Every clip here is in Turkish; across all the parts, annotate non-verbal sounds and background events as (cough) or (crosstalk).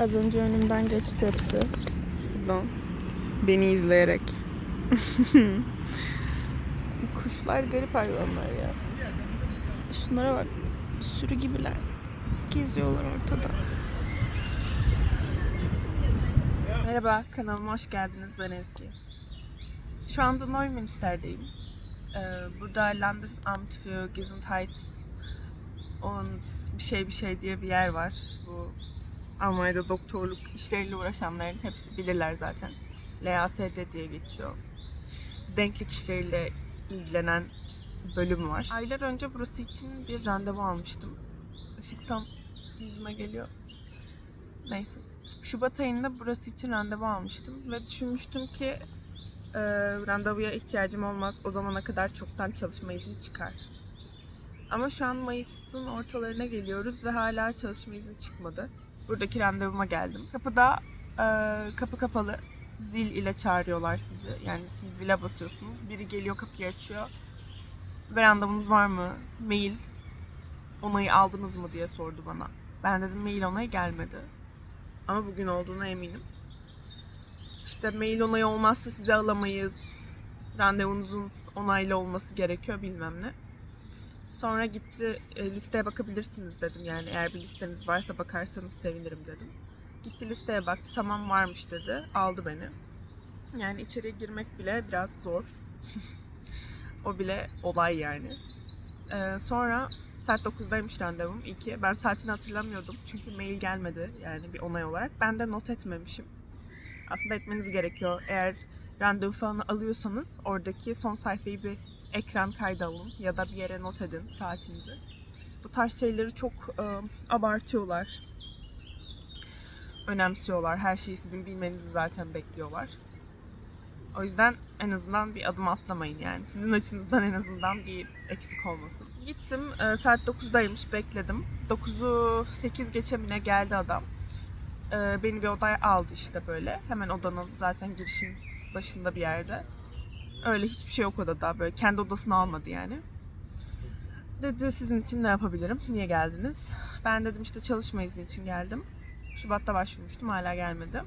Az önce önümden geçti hepsi. Şuradan. Beni izleyerek. (laughs) Kuşlar garip hayvanlar ya. Şunlara bak. Sürü gibiler. Geziyorlar ortada. Merhaba, kanalıma hoş geldiniz. Ben Ezgi. Şu anda Neumünster'deyim. Ee, burada Landesamt für Gesundheit und bir şey bir şey diye bir yer var. Bu Almanya'da doktorluk işleriyle uğraşanların hepsi bilirler zaten. LASD diye geçiyor. Denklik işleriyle ilgilenen bölüm var. Aylar önce burası için bir randevu almıştım. Işık tam yüzüme geliyor. Neyse. Şubat ayında burası için randevu almıştım ve düşünmüştüm ki e, randevuya ihtiyacım olmaz. O zamana kadar çoktan çalışma izni çıkar. Ama şu an Mayıs'ın ortalarına geliyoruz ve hala çalışma izni çıkmadı. Buradaki randevuma geldim. Kapıda e, kapı kapalı. Zil ile çağırıyorlar sizi. Yani siz zile basıyorsunuz. Biri geliyor kapıyı açıyor. Ve randevunuz var mı? Mail onayı aldınız mı diye sordu bana. Ben dedim mail onayı gelmedi. Ama bugün olduğuna eminim. İşte mail onayı olmazsa size alamayız. Randevunuzun onaylı olması gerekiyor bilmem ne. Sonra gitti e, listeye bakabilirsiniz dedim. Yani eğer bir listeniz varsa bakarsanız sevinirim dedim. Gitti listeye baktı tamam varmış dedi. Aldı beni. Yani içeriye girmek bile biraz zor. (laughs) o bile olay yani. Ee, sonra saat 9'daymış randevum. İyi ki. Ben saatini hatırlamıyordum. Çünkü mail gelmedi yani bir onay olarak. Ben de not etmemişim. Aslında etmeniz gerekiyor. Eğer randevu falan alıyorsanız oradaki son sayfayı bir ekran kaydı alın ya da bir yere not edin saatinizi. Bu tarz şeyleri çok e, abartıyorlar. Önemsiyorlar. Her şeyi sizin bilmenizi zaten bekliyorlar. O yüzden en azından bir adım atlamayın yani. Sizin açınızdan en azından bir eksik olmasın. Gittim e, saat 9'daymış bekledim. 9'u 8 geçemine geldi adam. E, beni bir odaya aldı işte böyle. Hemen odanın zaten girişin başında bir yerde. Öyle hiçbir şey yok odada. Böyle kendi odasını almadı yani. Dedi sizin için ne yapabilirim? Niye geldiniz? Ben dedim işte çalışma izni için geldim. Şubat'ta başvurmuştum hala gelmedi.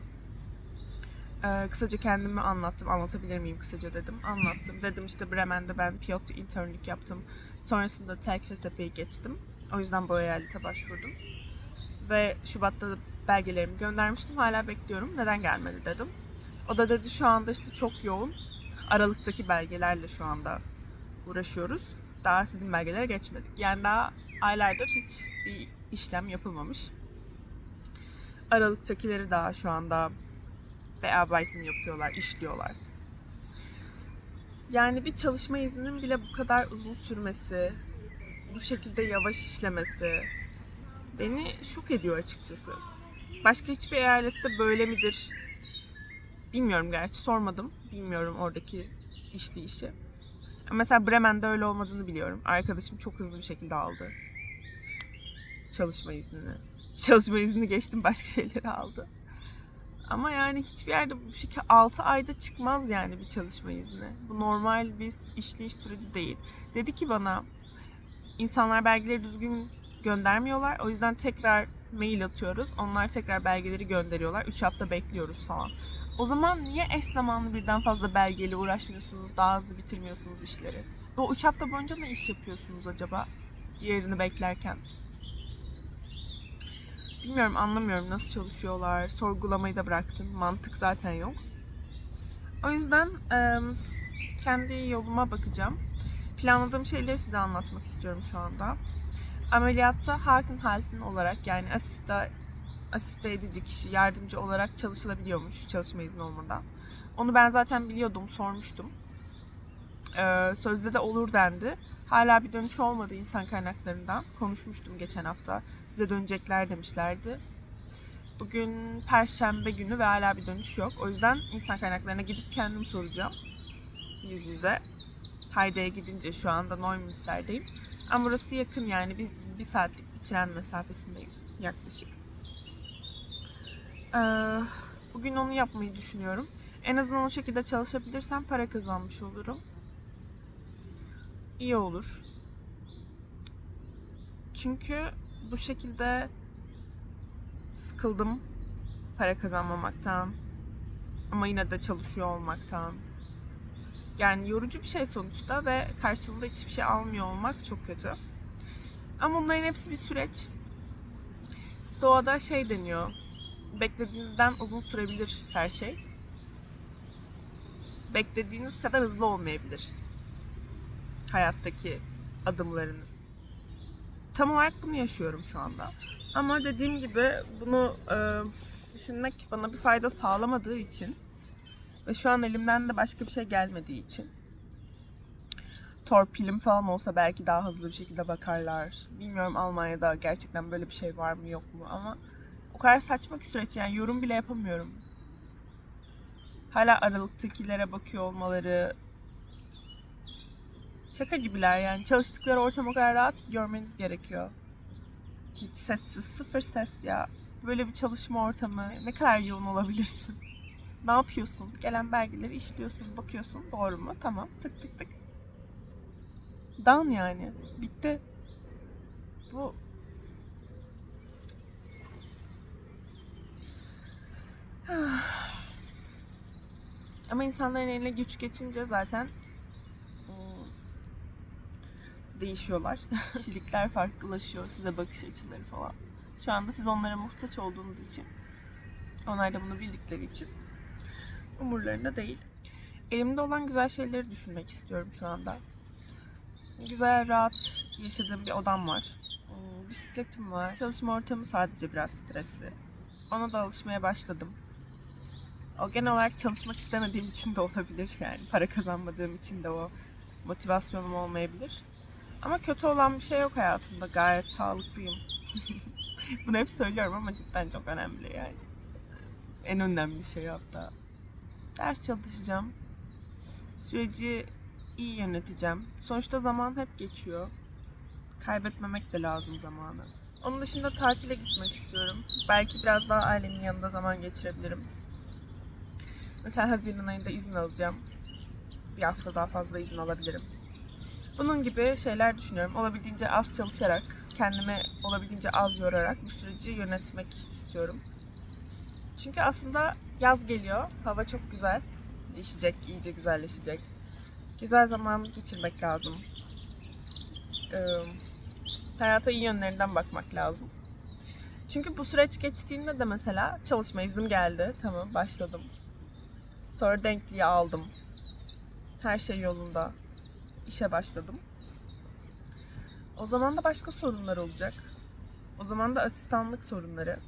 Ee, kısaca kendimi anlattım. Anlatabilir miyim kısaca dedim. Anlattım. Dedim işte Bremen'de ben pilot internlük yaptım. Sonrasında tek FSP'yi geçtim. O yüzden bu eyalete başvurdum. Ve Şubat'ta belgelerimi göndermiştim. Hala bekliyorum. Neden gelmedi dedim. O da dedi şu anda işte çok yoğun. Aralıktaki belgelerle şu anda uğraşıyoruz. Daha sizin belgelere geçmedik. Yani daha aylardır hiç bir işlem yapılmamış. Aralıktakileri daha şu anda bearbeiten yapıyorlar, işliyorlar. Yani bir çalışma izninin bile bu kadar uzun sürmesi, bu şekilde yavaş işlemesi beni şok ediyor açıkçası. Başka hiçbir eyalette böyle midir bilmiyorum gerçi sormadım. Bilmiyorum oradaki işleyişi. Mesela Bremen'de öyle olmadığını biliyorum. Arkadaşım çok hızlı bir şekilde aldı çalışma iznini. (laughs) Çalışma iznini geçtim başka (laughs) şeyleri aldı. Ama yani hiçbir yerde bu şekilde 6 ayda çıkmaz yani bir çalışma izni. Bu normal bir işleyiş süreci değil. Dedi ki bana insanlar belgeleri düzgün göndermiyorlar. O yüzden tekrar mail atıyoruz. Onlar tekrar belgeleri gönderiyorlar. 3 hafta bekliyoruz falan. O zaman niye eş zamanlı birden fazla belgeyle uğraşmıyorsunuz? Daha hızlı bitirmiyorsunuz işleri? O 3 hafta boyunca ne iş yapıyorsunuz acaba? Diğerini beklerken. Bilmiyorum anlamıyorum nasıl çalışıyorlar. Sorgulamayı da bıraktım. Mantık zaten yok. O yüzden eee, kendi yoluma bakacağım. Planladığım şeyleri size anlatmak istiyorum şu anda. Ameliyatta Hakenhalten olarak yani asista asiste edici kişi, yardımcı olarak çalışılabiliyormuş çalışma izni olmadan. Onu ben zaten biliyordum, sormuştum. Ee, sözde de olur dendi. Hala bir dönüş olmadı insan kaynaklarından. Konuşmuştum geçen hafta. Size dönecekler demişlerdi. Bugün perşembe günü ve hala bir dönüş yok. O yüzden insan kaynaklarına gidip kendim soracağım. Yüz yüze. Hayde'ye gidince şu anda Neumünster'deyim. Ama burası yakın yani bir, bir saatlik bir tren mesafesindeyim yaklaşık. Ee, bugün onu yapmayı düşünüyorum. En azından o şekilde çalışabilirsem para kazanmış olurum. İyi olur. Çünkü bu şekilde sıkıldım. para kazanmamaktan ama yine de çalışıyor olmaktan. Yani yorucu bir şey sonuçta ve karşılığında hiçbir şey almıyor olmak çok kötü. Ama bunların hepsi bir süreç. Stoa'da şey deniyor. Beklediğinizden uzun sürebilir her şey. Beklediğiniz kadar hızlı olmayabilir. Hayattaki adımlarınız. Tam olarak bunu yaşıyorum şu anda. Ama dediğim gibi bunu e, düşünmek bana bir fayda sağlamadığı için ve şu an elimden de başka bir şey gelmediği için torpilim falan olsa belki daha hızlı bir şekilde bakarlar. Bilmiyorum Almanya'da gerçekten böyle bir şey var mı yok mu ama o kadar saçma ki süreç yani yorum bile yapamıyorum. Hala aralıktakilere bakıyor olmaları şaka gibiler yani çalıştıkları ortam o kadar rahat görmeniz gerekiyor. Hiç sessiz, sıfır ses ya. Böyle bir çalışma ortamı ne kadar yoğun olabilirsin? Ne yapıyorsun? Gelen belgeleri işliyorsun, bakıyorsun. Doğru mu? Tamam. Tık tık tık. Done yani. Bitti. Bu Ama insanların eline güç geçince zaten ım, değişiyorlar. (laughs) Kişilikler farklılaşıyor. Size bakış açıları falan. Şu anda siz onlara muhtaç olduğunuz için onlar da bunu bildikleri için umurlarında değil. Elimde olan güzel şeyleri düşünmek istiyorum şu anda. Güzel, rahat yaşadığım bir odam var. Hmm, Bisikletim var. Çalışma ortamı sadece biraz stresli. Ona da alışmaya başladım. O genel olarak çalışmak istemediğim için de olabilir yani. Para kazanmadığım için de o motivasyonum olmayabilir. Ama kötü olan bir şey yok hayatımda. Gayet sağlıklıyım. (laughs) Bunu hep söylüyorum ama cidden çok önemli yani. En önemli şey hatta. Ders çalışacağım. Süreci iyi yöneteceğim. Sonuçta zaman hep geçiyor. Kaybetmemek de lazım zamanı. Onun dışında tatile gitmek istiyorum. Belki biraz daha ailemin yanında zaman geçirebilirim. Mesela Haziran ayında izin alacağım. Bir hafta daha fazla izin alabilirim. Bunun gibi şeyler düşünüyorum. Olabildiğince az çalışarak, kendimi olabildiğince az yorarak bu süreci yönetmek istiyorum. Çünkü aslında yaz geliyor. Hava çok güzel. Değişecek, iyice güzelleşecek. Güzel zaman geçirmek lazım. Ee, hayata iyi yönlerinden bakmak lazım. Çünkü bu süreç geçtiğinde de mesela çalışma iznim geldi. Tamam başladım. Sonra denkliği aldım. Her şey yolunda. İşe başladım. O zaman da başka sorunlar olacak. O zaman da asistanlık sorunları.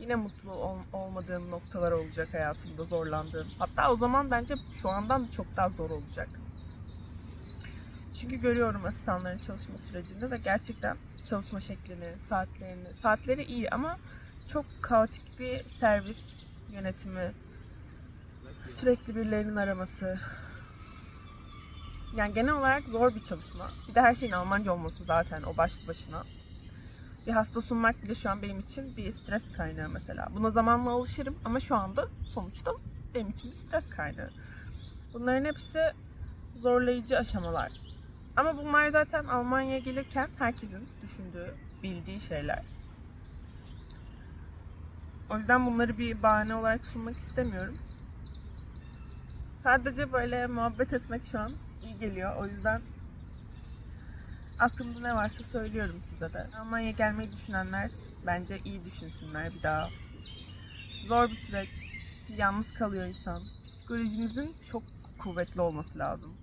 Yine mutlu ol- olmadığım noktalar olacak hayatımda, zorlandığım. Hatta o zaman bence şu andan çok daha zor olacak. Çünkü görüyorum asistanların çalışma sürecinde ve gerçekten çalışma şeklini, saatlerini. Saatleri iyi ama çok kaotik bir servis yönetimi, sürekli birilerinin araması. Yani genel olarak zor bir çalışma. Bir de her şeyin Almanca olması zaten o başlı başına. Bir hasta sunmak bile şu an benim için bir stres kaynağı mesela. Buna zamanla alışırım ama şu anda sonuçta benim için bir stres kaynağı. Bunların hepsi zorlayıcı aşamalar. Ama bunlar zaten Almanya'ya gelirken herkesin düşündüğü, bildiği şeyler. O yüzden bunları bir bahane olarak sunmak istemiyorum. Sadece böyle muhabbet etmek şu an iyi geliyor. O yüzden aklımda ne varsa söylüyorum size de. Almanya'ya gelmeyi düşünenler bence iyi düşünsünler bir daha. Zor bir süreç. Yalnız kalıyor insan. Psikolojinizin çok kuvvetli olması lazım.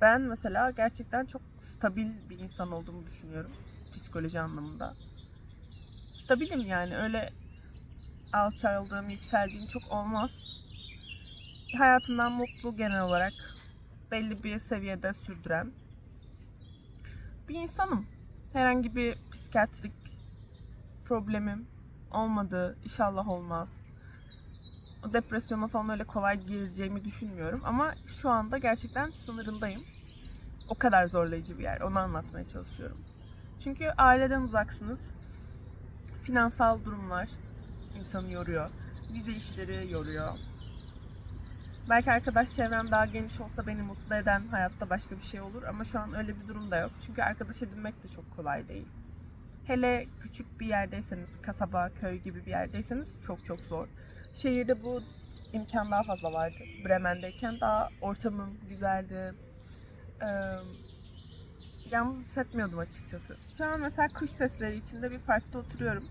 Ben mesela gerçekten çok stabil bir insan olduğumu düşünüyorum. Psikoloji anlamında. Stabilim yani öyle alçaldığım, yükseldiğim çok olmaz. Hayatımdan mutlu genel olarak belli bir seviyede sürdüren bir insanım. Herhangi bir psikiyatrik problemim olmadı. İnşallah olmaz. O depresyona falan öyle kolay gireceğimi düşünmüyorum. Ama şu anda gerçekten sınırındayım. O kadar zorlayıcı bir yer. Onu anlatmaya çalışıyorum. Çünkü aileden uzaksınız. Finansal durumlar insanı yoruyor. Vize işleri yoruyor. Belki arkadaş çevrem daha geniş olsa beni mutlu eden hayatta başka bir şey olur ama şu an öyle bir durum da yok. Çünkü arkadaş edinmek de çok kolay değil. Hele küçük bir yerdeyseniz, kasaba, köy gibi bir yerdeyseniz çok çok zor. Şehirde bu imkan daha fazla vardı. Bremen'deyken daha ortamım güzeldi. Ee, yalnız hissetmiyordum açıkçası. Şu an mesela kuş sesleri içinde bir parkta oturuyorum.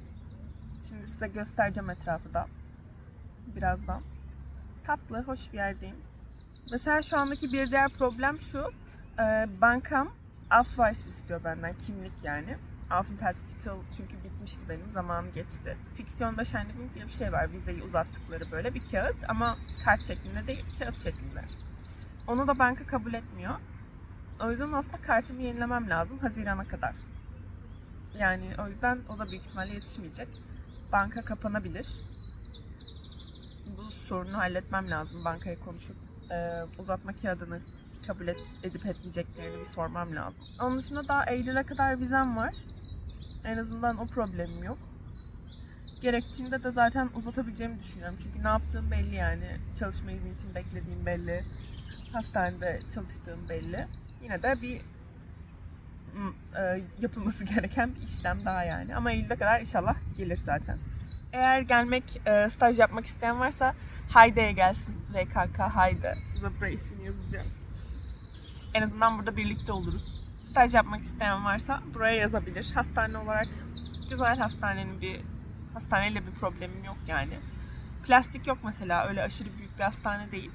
Şimdi size göstereceğim etrafı da. Birazdan. Tatlı, hoş bir yerdeyim. Mesela şu andaki bir diğer problem şu. e, bankam Ausweis istiyor benden. Kimlik yani. Aufenthaltstitel çünkü bitmişti benim. Zamanı geçti. Fiksiyon Bescheinigung diye bir şey var. Vizeyi uzattıkları böyle bir kağıt ama kart şeklinde değil, kağıt şeklinde. Onu da banka kabul etmiyor. O yüzden aslında kartımı yenilemem lazım Haziran'a kadar. Yani o yüzden o da büyük ihtimalle yetişmeyecek. Banka kapanabilir. Bu sorunu halletmem lazım bankaya konuşup e, uzatma kağıdını kabul et, edip etmeyeceklerini bir sormam lazım. Onun dışında daha Eylül'e kadar vizem var. En azından o problemim yok. Gerektiğinde de zaten uzatabileceğimi düşünüyorum. Çünkü ne yaptığım belli yani. Çalışma izni için beklediğim belli. Hastanede çalıştığım belli. Yine de bir e, yapılması (laughs) gereken bir işlem daha yani. Ama Eylül'e kadar inşallah gelir zaten. Eğer gelmek, e, staj yapmak isteyen varsa Hayde'ye gelsin. VKK Hayde. Size buraya ismini yazacağım. En azından burada birlikte oluruz. Staj yapmak isteyen varsa buraya yazabilir. Hastane olarak güzel hastanenin bir hastaneyle bir problemim yok yani. Plastik yok mesela öyle aşırı büyük bir hastane değil.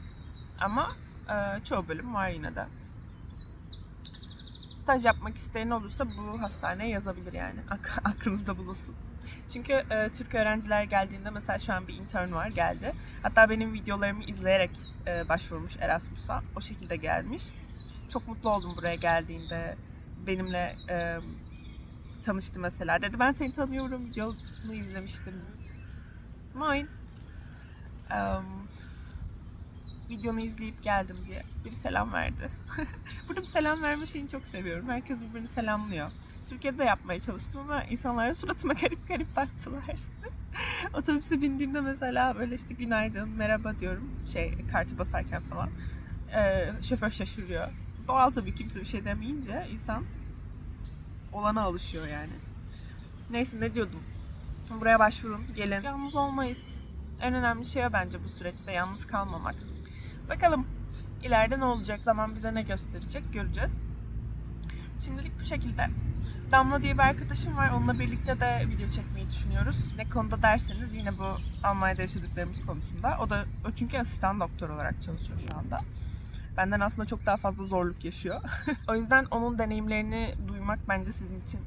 Ama e, çoğu bölüm var yine de. Staj yapmak isteyen olursa bu hastaneye yazabilir yani. (laughs) Ak- aklınızda bulunsun. Çünkü e, Türk öğrenciler geldiğinde mesela şu an bir intern var geldi. Hatta benim videolarımı izleyerek e, başvurmuş Erasmus'a. O şekilde gelmiş. Çok mutlu oldum buraya geldiğinde. Benimle e, tanıştı mesela. Dedi ben seni tanıyorum. Videonu izlemiştim. Moin. Um, videonu izleyip geldim diye biri selam verdi. (laughs) Burada bir selam verme şeyini çok seviyorum. Herkes birbirini selamlıyor. Türkiye'de de yapmaya çalıştım ama insanlar suratıma (laughs) garip garip baktılar. (laughs) Otobüse bindiğimde mesela böyle işte günaydın, merhaba diyorum. Şey kartı basarken falan. Ee, şoför şaşırıyor. Doğal tabii kimse bir şey demeyince insan olana alışıyor yani. Neyse ne diyordum. Buraya başvurun, gelin. Yalnız olmayız. En önemli şey bence bu süreçte yalnız kalmamak. Bakalım ileride ne olacak? Zaman bize ne gösterecek? Göreceğiz. Şimdilik bu şekilde. Damla diye bir arkadaşım var. Onunla birlikte de video çekmeyi düşünüyoruz. Ne konuda derseniz yine bu Almanya'da yaşadıklarımız konusunda. O da o çünkü asistan doktor olarak çalışıyor şu anda. Benden aslında çok daha fazla zorluk yaşıyor. (laughs) o yüzden onun deneyimlerini duymak bence sizin için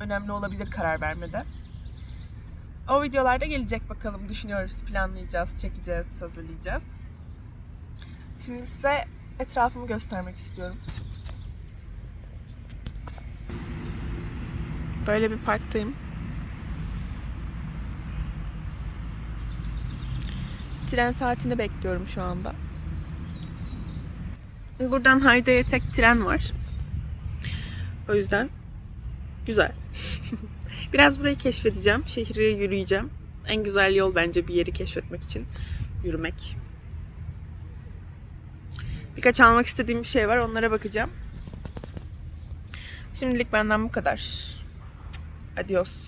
önemli olabilir karar vermede. O videolarda gelecek bakalım. Düşünüyoruz, planlayacağız, çekeceğiz, hazırlayacağız. Şimdi size etrafımı göstermek istiyorum. Böyle bir parktayım. Tren saatini bekliyorum şu anda. Buradan Hayde'ye tek tren var. O yüzden güzel. (laughs) Biraz burayı keşfedeceğim. Şehri yürüyeceğim. En güzel yol bence bir yeri keşfetmek için yürümek. Birkaç almak istediğim bir şey var. Onlara bakacağım. Şimdilik benden bu kadar. Adios.